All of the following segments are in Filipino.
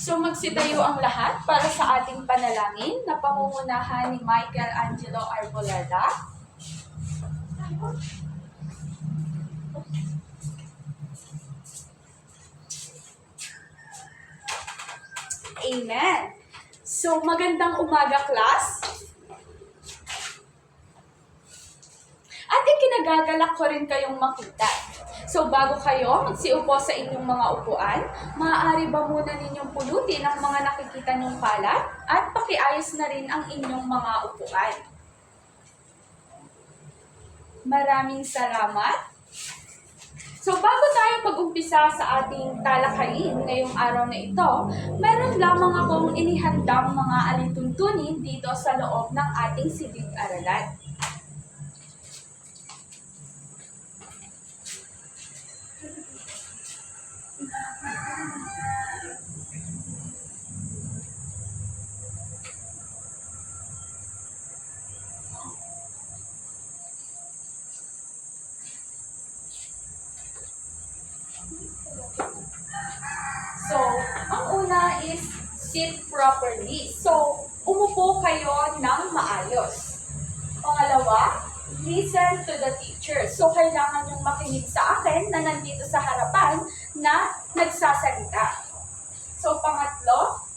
So magsitayo ang lahat para sa ating panalangin na pangungunahan ni Michael Angelo Arboleda. Amen. So magandang umaga class. At ikinagagalak ko rin kayong makita. So bago kayo magsiupo sa inyong mga upuan, maaari ba muna ninyong pulutin ang mga nakikita nyong kalat at pakiayos na rin ang inyong mga upuan. Maraming salamat. So bago tayo pag-umpisa sa ating talakayin ngayong araw na ito, meron lamang akong inihandang mga alituntunin dito sa loob ng ating silid-aralan. So, ang una is sit properly. So, umupo kayo ng maayos. Pangalawa, listen to the teacher. So, kailangan yung makinig sa akin na nandito sa harapan na nagsasalita. So, pangatlo,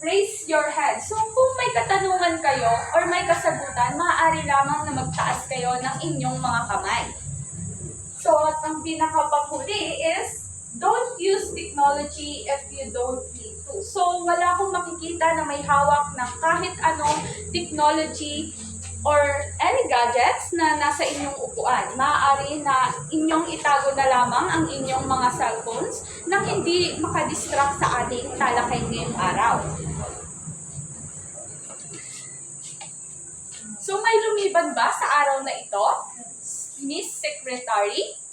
raise your hand. So, kung may katanungan kayo or may kasagutan, maaari lamang na magtaas kayo ng inyong mga kamay. So, at ang pinakapanghuli is, don't use technology if you don't need to. So, wala akong makikita na may hawak ng kahit anong technology or any gadgets na nasa inyong upuan. Maaari na inyong itago na lamang ang inyong mga cellphones na hindi makadistract sa ating talakay ngayong araw. So, may lumiban ba sa araw na ito? Miss Secretary?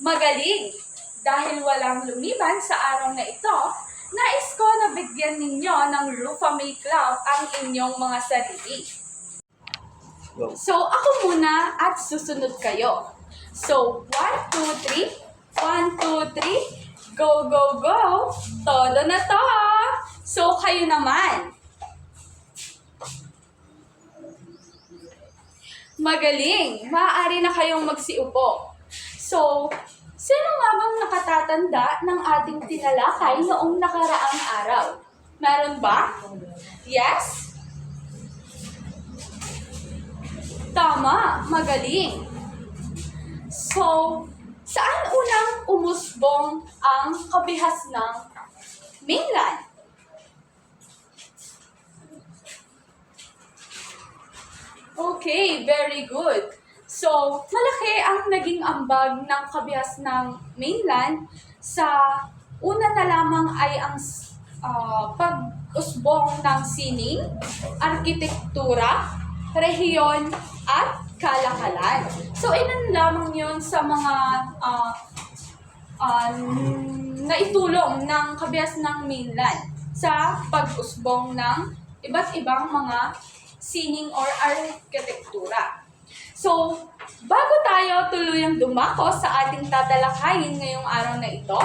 Magaling! Dahil walang lumiban sa araw na ito, nais ko na bigyan ninyo ng Rufa Club ang inyong mga sarili. So, ako muna at susunod kayo. So, 1, 2, 3. 1, 2, 3. Go, go, go! Todo na to! So, kayo naman. Magaling! Maaari na kayong magsiupo. So, sino nga bang nakatatanda ng ating tinalakay noong nakaraang araw? Meron ba? Yes? Tama, magaling. So, saan unang umusbong ang kabihas ng mainland? Okay, very good. So, malaki ang naging ambag ng kabihas ng mainland sa una na lamang ay ang ah, pag-usbong ng sining, arkitektura, rehiyon, at kalakalan. So, ilan lamang yon sa mga ah, ah, naitulong ng kabihas ng mainland sa pag-usbong ng iba't ibang mga sining or arkitektura. So, bago tayo tuluyang dumako sa ating tatalakayin ngayong araw na ito,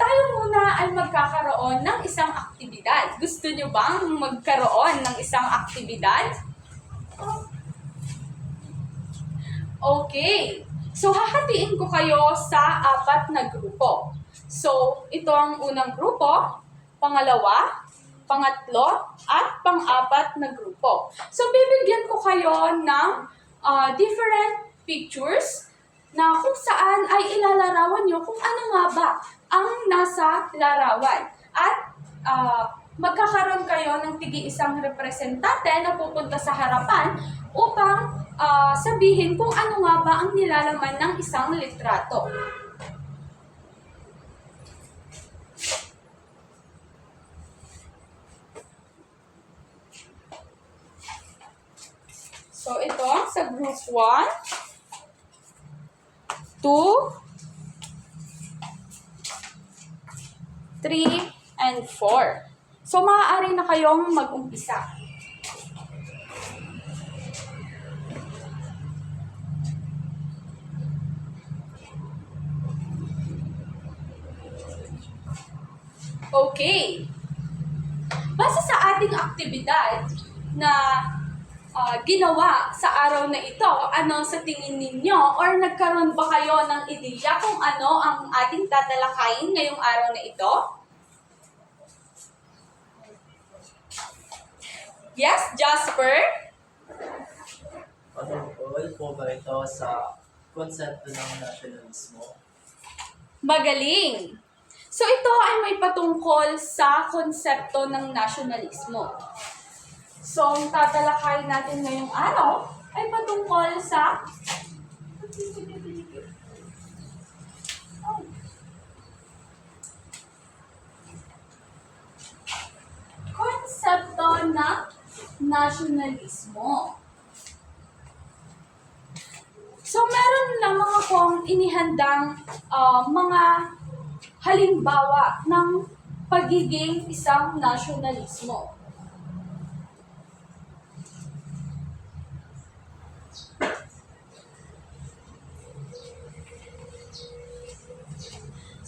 tayo muna ay magkakaroon ng isang aktibidad. Gusto nyo bang magkaroon ng isang aktibidad? Okay. So, hahatiin ko kayo sa apat na grupo. So, ito ang unang grupo, pangalawa, pangatlo, at pang-apat na grupo. So, bibigyan ko kayo ng ah, different pictures na kung saan ay ilalarawan nyo kung ano nga ba ang nasa larawan. At ah, magkakaroon kayo ng tigi isang representante na pupunta sa harapan upang ah, sabihin kung ano nga ba ang nilalaman ng isang litrato. sa group 1, 2, 3, and 4. So, maaari na kayong mag-umpisa. Okay. Base sa ating aktibidad na ah, ginawa sa araw na ito, ano sa tingin ninyo? Or nagkaroon ba kayo ng ideya kung ano ang ating tatalakayin ngayong araw na ito? Yes, Jasper? Patungkol po ba ito sa konsepto ng nationalismo? Magaling! So ito ay may patungkol sa konsepto ng nasyonalismo. So ang tatalakayin natin ngayong araw ay patungkol sa konsepto ng nasyonalismo. So, meron lamang akong inihandang ah, mga halimbawa ng pagiging isang nasyonalismo.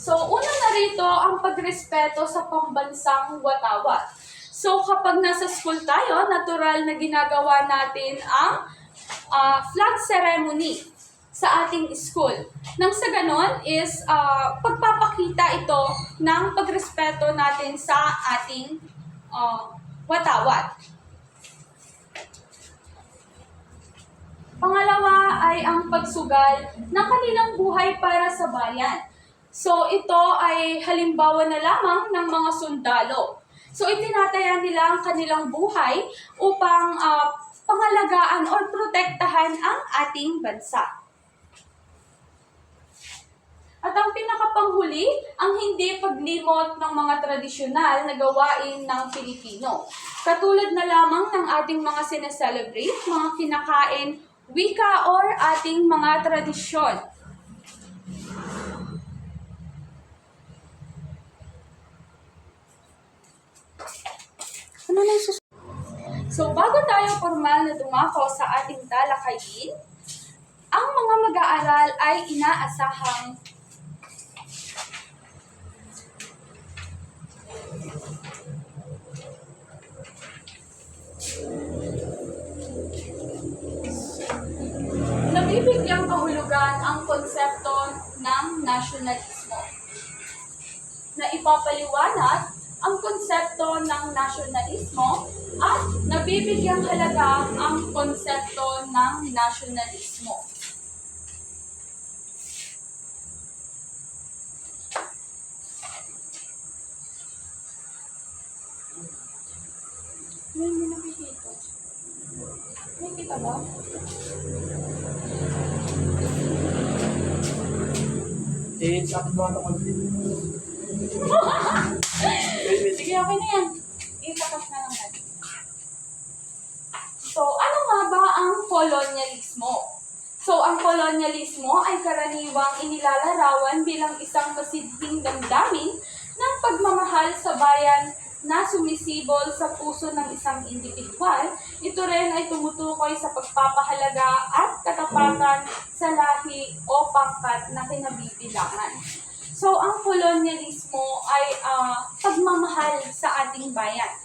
So, una na rito ang pagrespeto sa pambansang watawat. So, kapag nasa school tayo, natural na ginagawa natin ang ah, flag ceremony sa ating school. Nang sa ganon is ah, pagpapakita ito ng pagrespeto natin sa ating ah, watawat. Pangalawa ay ang pagsugal ng kanilang buhay para sa bayan. So ito ay halimbawa na lamang ng mga sundalo. So itinataya nila ang kanilang buhay upang ah, pangalagaan or protektahan ang ating bansa. At ang pinakapanghuli, ang hindi paglimot ng mga tradisyonal na gawain ng Pilipino. Katulad na lamang ng ating mga sineselebrate, mga kinakain, wika or ating mga tradisyon. Ano na yung sus- So, bago tayo formal na dumako sa ating talakayin, ang mga mag-aaral ay inaasahang nabibigyang kahulugan ang konsepto ng nasyonalismo. Na ipapaliwanag ang konsepto ng nasyonalismo at nabibigyang halaga ang konsepto ng nasyonalismo. May nakikita. May kita ba? Eh, sa akin mga konflict. Sige, okay na yan. Itakas na lang natin. So, ano nga ba ang kolonyalismo? So, ang kolonyalismo ay karaniwang inilalarawan bilang isang masidhing damdamin ng pagmamahal sa bayan na sumisibol sa puso ng isang individual. Ito rin ay tumutukoy sa pagpapahalaga at katapatan sa lahi o pangkat na kinabibilangan. So, ang kolonyalismo ay ah, pagmamahal sa ating bayan.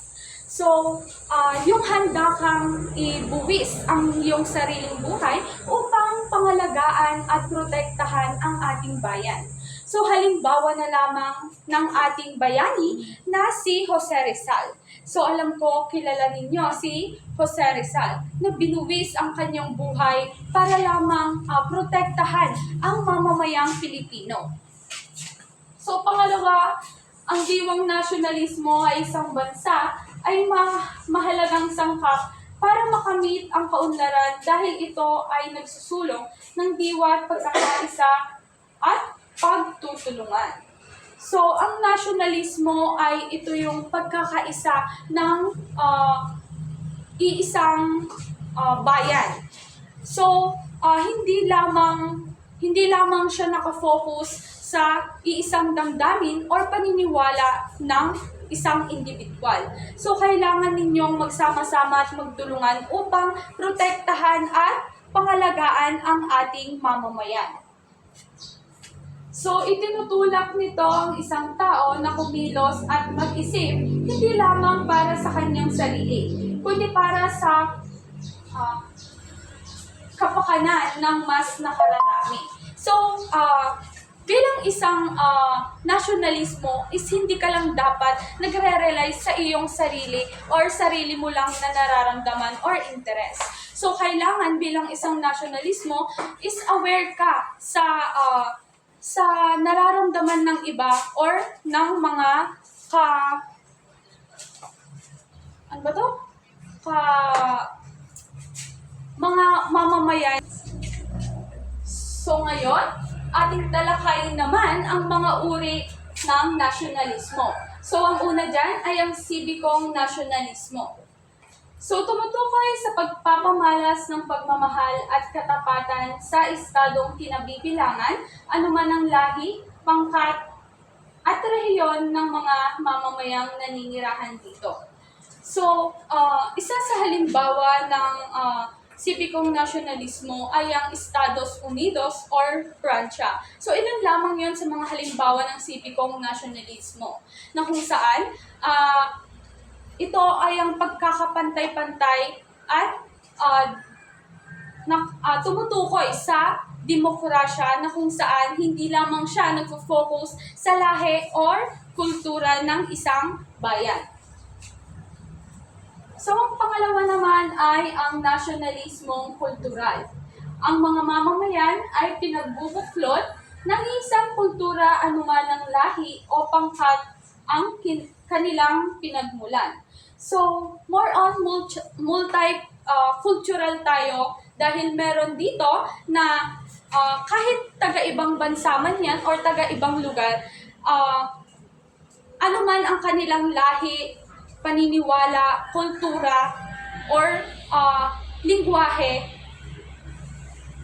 So, ah, yung handa kang ibuwis ang iyong sariling buhay upang pangalagaan at protektahan ang ating bayan. So, halimbawa na lamang ng ating bayani na si Jose Rizal. So, alam ko, kilala ninyo si Jose Rizal na binuwis ang kanyang buhay para lamang ah, protektahan ang mamamayang Pilipino. So, pangalawa, ang diwang nasyonalismo ay isang bansa ay ma- mahalagang sangkap para makamit ang kaunlaran dahil ito ay nagsusulong ng diwa at pagkakaisa at pagtutulungan. So, ang nasyonalismo ay ito yung pagkakaisa ng ah, iisang ah, bayan. So, ah, hindi lamang hindi lamang siya nakafocus sa iisang damdamin or paniniwala ng isang individual. So, kailangan ninyong magsama-sama at magtulungan upang protektahan at pangalagaan ang ating mamamayan. So, itinutulak nito ang isang tao na kumilos at mag-isip, hindi lamang para sa kanyang sarili, kundi para sa ah, kapakanan ng mas nakararami. So, ah, bilang isang ah, nationalismo is hindi ka lang dapat nagre-rely sa iyong sarili or sarili mo lang na nararamdaman or interest. So, kailangan bilang isang nationalismo is aware ka sa ah, sa nararamdaman ng iba or ng mga ka ano ba to? Ka mga mamamayan. So ngayon, ating talakayin naman ang mga uri ng nasyonalismo. So ang una dyan ay ang sibikong nasyonalismo. So tumutukoy sa pagpapamalas ng pagmamahal at katapatan sa estadong kinabibilangan, anuman ang lahi, pangkat, at rehiyon ng mga mamamayang naninirahan dito. So, ah, isa sa halimbawa ng ah, sibikong nasyonalismo ay ang Estados Unidos or Pransya. So, ilan lamang yon sa mga halimbawa ng sibikong nasyonalismo na kung saan ah, ito ay ang pagkakapantay-pantay at ah, na, ah, tumutukoy sa demokrasya na kung saan hindi lamang siya nagfo-focus sa lahi or kultura ng isang bayan. So, ang pangalawa naman ay ang nasyonalismong kultural. Ang mga mamamayan ay pinagbubuklod ng isang kultura anuman ng lahi o pangkat ang kin- kanilang pinagmulan. So, more on multi- multi-cultural tayo dahil meron dito na ah, kahit taga-ibang bansa man yan or taga-ibang lugar, ah, ano man ang kanilang lahi, paniniwala, kultura, or ah, lingwahe,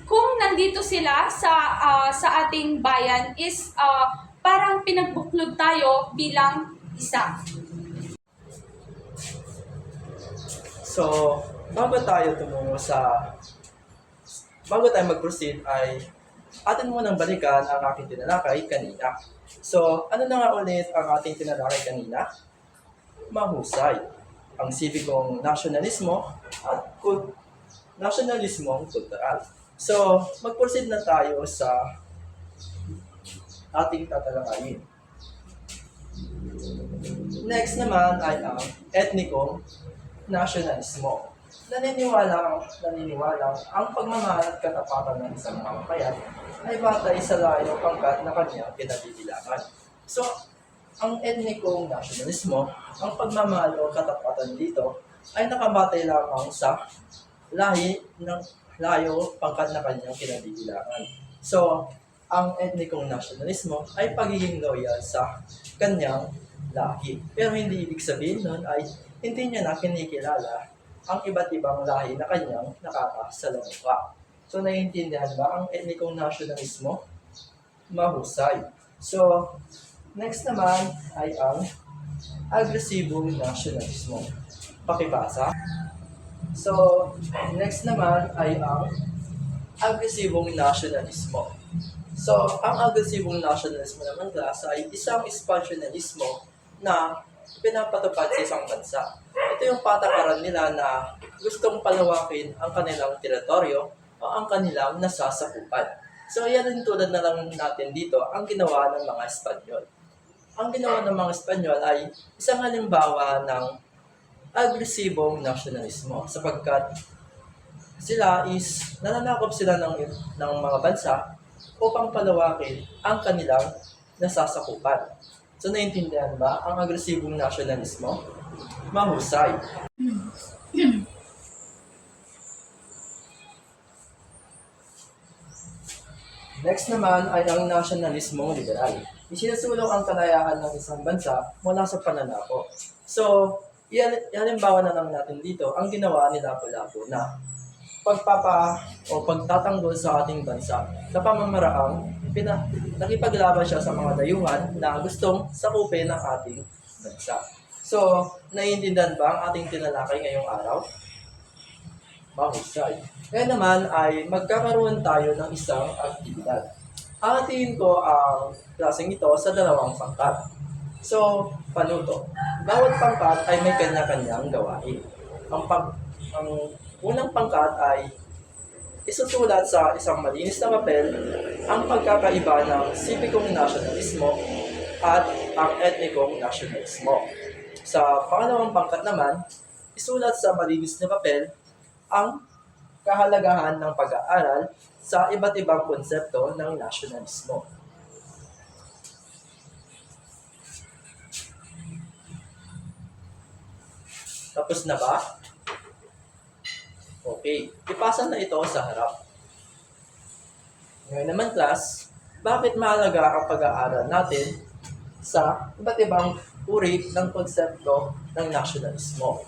kung nandito sila sa ah, sa ating bayan is ah, parang pinagbuklod tayo bilang isa. So, bago tayo tumungo sa bago tayo mag-proceed ay atin munang balikan ang aking tinalakay kanina. So, ano na nga ulit ang ating tinalakay kanina? Mahusay. Ang sibikong nasyonalismo at kul- nasyonalismong kultural. So, mag-proceed na tayo sa ating tatalakayin. Next naman ay ang etnikong nasyonalismo. Naniniwala, naniniwala ang pagmamahal at katapatan ng isang mamamayan ay batay sa layo pangkat na kanyang kinabibilangan. So, ang etnikong nasyonalismo, ang pagmamahal o katapatan dito ay nakabatay lamang sa lahi ng layo pangkat na kanyang kinabibilangan. So, ang etnikong nasyonalismo ay pagiging loyal sa kanyang lahi. Pero hindi ibig sabihin nun ay hindi niya na kinikilala ang iba't ibang lahi na kanyang nakakasalamuha. So, naiintindihan ba ang etnikong nasyonalismo? Mahusay. So, next naman ay ang agresibong nasyonalismo. Pakibasa. So, next naman ay ang agresibong nasyonalismo. So, ang agresibong nasyonalismo naman class ay isang expansionismo na pinapatupad sa isang bansa. Ito yung patakaran nila na gustong palawakin ang kanilang teritoryo o ang kanilang nasasakupan. So, yan din tulad na lang natin dito ang ginawa ng mga Espanyol. Ang ginawa ng mga Espanyol ay isang halimbawa ng agresibong nasyonalismo sapagkat sila is nananakop sila ng, ng mga bansa upang palawakin ang kanilang nasasakupan. So, naiintindihan ba ang agresibong nasyonalismo? Mahusay. Next naman ay ang nasyonalismong liberal. Isinusulong ang kalayaan ng isang bansa mula sa pananako. So, yan, halimbawa na lang natin dito ang ginawa ni Lapu-Lapu na pagpapa o pagtatanggol sa ating bansa na pamamaraang pina, nakipaglaban siya sa mga dayuhan na gustong sakupin ang ating bansa. So, naiintindihan ba ang ating tinalakay ngayong araw? Mahusay. Ngayon naman ay magkakaroon tayo ng isang aktibidad. Hahatiin ko ang klaseng ito sa dalawang pangkat. So, panuto. Bawat pangkat ay may kanya-kanyang gawain. Ang, pang, ang unang pangkat ay isusulat sa isang malinis na papel ang pagkakaiba ng sipikong nasyonalismo at ang etnikong nasyonalismo. Sa pangalawang pangkat naman, isulat sa malinis na papel ang kahalagahan ng pag-aaral sa iba't ibang konsepto ng nasyonalismo. Tapos na ba? Okay, ipasa na ito sa harap. Ngayon naman class, bakit mahalaga ang pag-aaral natin sa iba't ibang uri ng konsepto ng nasyonalismo?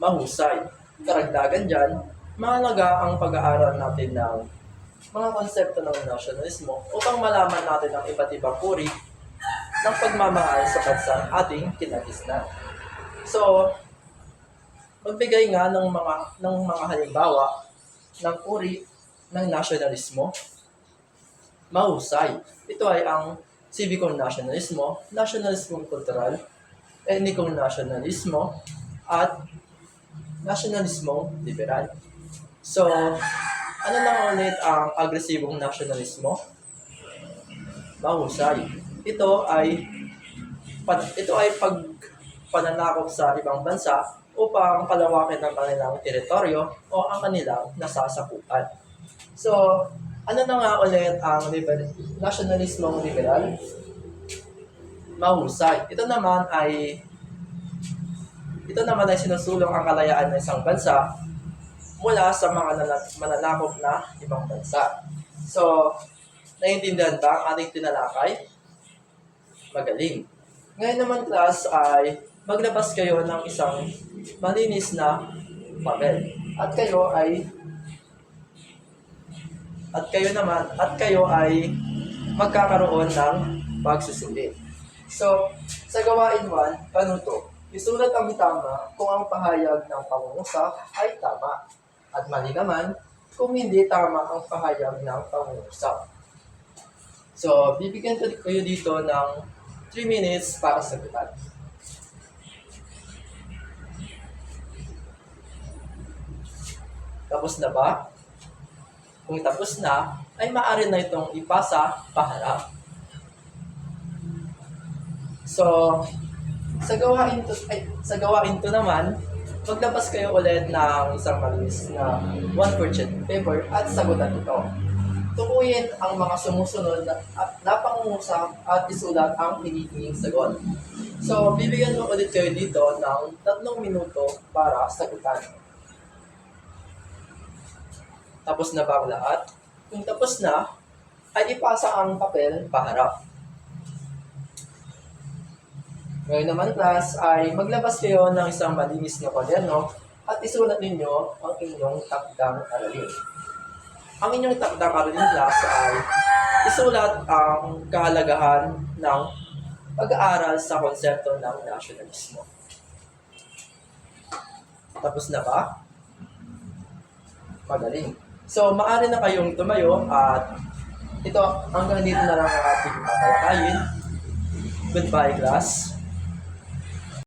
Mahusay. Karagdagan dyan, mahalaga ang pag-aaral natin ng mga konsepto ng nasyonalismo upang malaman natin ang iba't ibang uri ng pagmamahal sa bansang ating kinagisnan. So, magbigay nga ng mga ng mga halimbawa ng uri ng nasyonalismo. Mahusay. Ito ay ang civicong nasyonalismo, nasyonalismong kultural, etnikong nasyonalismo, at nasyonalismong liberal. So, ano lang ulit ang agresibong nasyonalismo? Mahusay. Ito ay pag, ito ay pag pananakop sa ibang bansa upang palawakin ang kanilang teritoryo o ang kanilang nasasakupan. So, ano na nga ulit ang liber- nasyonalismong liberal? Mahusay. Ito naman ay ito naman ay sinusulong ang kalayaan ng isang bansa mula sa mga mananakop na ibang bansa. So, naiintindihan ba ang ating tinalakay? Magaling. Ngayon naman class ay maglabas kayo ng isang malinis na papel. At kayo ay at kayo naman at kayo ay magkakaroon ng pagsusulit. So, sa gawain 1, panuto. Isulat ang tama kung ang pahayag ng pangungusap ay tama. At mali naman kung hindi tama ang pahayag ng pangungusap. So, bibigyan ko kayo dito ng 3 minutes para sagutan. Tapos na ba? Kung tapos na, ay maaari na itong ipasa paharap. So, sa gawain to, ay, sa gawain to naman, maglabas kayo ulit ng isang malinis na one sheet paper at sagutan ito. Tukuyin ang mga sumusunod na, at napangungusap at isulat ang hinihinging sagot. So, bibigyan ko ulit kayo dito ng tatlong minuto para sagutan. Tapos na ba ang lahat? Kung tapos na, ay ipasa ang papel paharap. Ngayon naman class ay maglabas kayo ng isang malinis na kwaderno at isulat ninyo ang inyong takdang aralin. Ang inyong takdang aralin class ay isulat ang kahalagahan ng pag-aaral sa konsepto ng nasyonalismo. Tapos na ba? Magaling. So, maaari na kayong tumayo at ito, hanggang dito na lang ang ating tatalakayin. Goodbye, class.